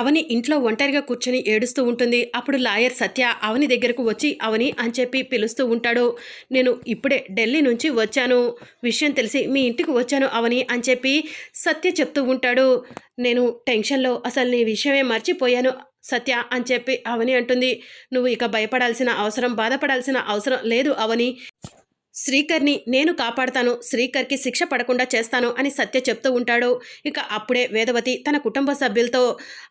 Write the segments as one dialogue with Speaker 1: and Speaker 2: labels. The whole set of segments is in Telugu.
Speaker 1: అవని ఇంట్లో ఒంటరిగా కూర్చొని ఏడుస్తూ ఉంటుంది. అప్పుడు లాయర్ సత్య అవని దగ్గరకు వచ్చి అవని అని చెప్పి పిలుస్తూ ఉంటాడు. నేను ఇప్పుడే ఢిల్లీ నుంచి వచ్చాను. విషయం తెలిసి మీ ఇంటికి వచ్చాను అవని అని చెప్పి సత్య చెప్తూ ఉంటాడు. నేను టెన్షన్లో అసలు నీ విషయమే మర్చిపోయాను సత్య అని చెప్పి అవని అంటుంది. నువ్వు ఇక భయపడాల్సిన అవసరం బాధపడాల్సిన అవసరం లేదు అవని. శ్రీకర్ని నేను కాపాడతాను శ్రీకర్కి శిక్ష పడకుండా చేస్తాను అని సత్య చెప్తూ ఉంటాడు. ఇక అప్పుడే వేదవతి తన కుటుంబ సభ్యులతో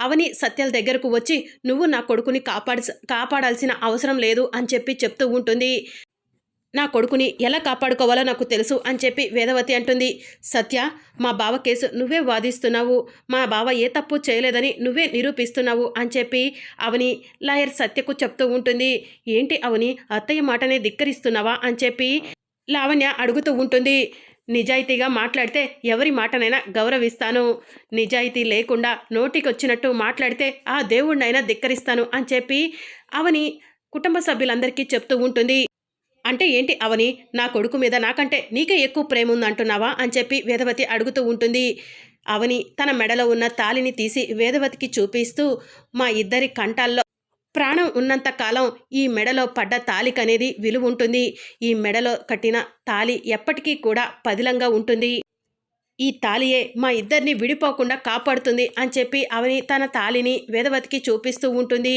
Speaker 1: అవని సత్యల దగ్గరకు వచ్చి నువ్వు నా కొడుకుని కాపాడ కాపాడాల్సిన అవసరం లేదు అని చెప్పి చెప్తూ ఉంటుంది. నా కొడుకుని ఎలా కాపాడుకోవాలో నాకు తెలుసు అని చెప్పి వేదవతి అంటుంది. సత్య మా బావ కేసు నువ్వే వాదిస్తున్నావు. మా బావ ఏ తప్పు చేయలేదని నువ్వే నిరూపిస్తున్నావు అని చెప్పి అవని లాయర్ సత్యకు చెప్తూ ఉంటుంది. ఏంటి అవని అత్తయ్య మాటనే ధిక్కరిస్తున్నావా అని చెప్పి లావణ్య అడుగుతూ ఉంటుంది. నిజాయితీగా మాట్లాడితే ఎవరి మాటనైనా గౌరవిస్తాను. నిజాయితీ లేకుండా నోటికొచ్చినట్టు మాట్లాడితే ఆ దేవుణ్ణైనా ధిక్కరిస్తాను అని చెప్పి అవని కుటుంబ సభ్యులందరికీ చెప్తూ ఉంటుంది. అంటే ఏంటి అవని? నా కొడుకు మీద నాకంటే నీకే ఎక్కువ ప్రేమ ఉందంటున్నావా అని చెప్పి వేదవతి అడుగుతూ ఉంటుంది. అవని తన మెడలో ఉన్న తాలిని తీసి వేదవతికి చూపిస్తూ మా ఇద్దరి కంఠాల్లో ప్రాణం ఉన్నంత కాలం ఈ మెడలో పడ్డ తాలికనేది విలువ ఉంటుంది. ఈ మెడలో కట్టిన తాలి ఎప్పటికీ కూడా పదిలంగా ఉంటుంది. ఈ తాలియే మా ఇద్దరిని విడిపోకుండా కాపాడుతుంది అని చెప్పి అవని తన తాలిని వేదవతికి చూపిస్తూ ఉంటుంది.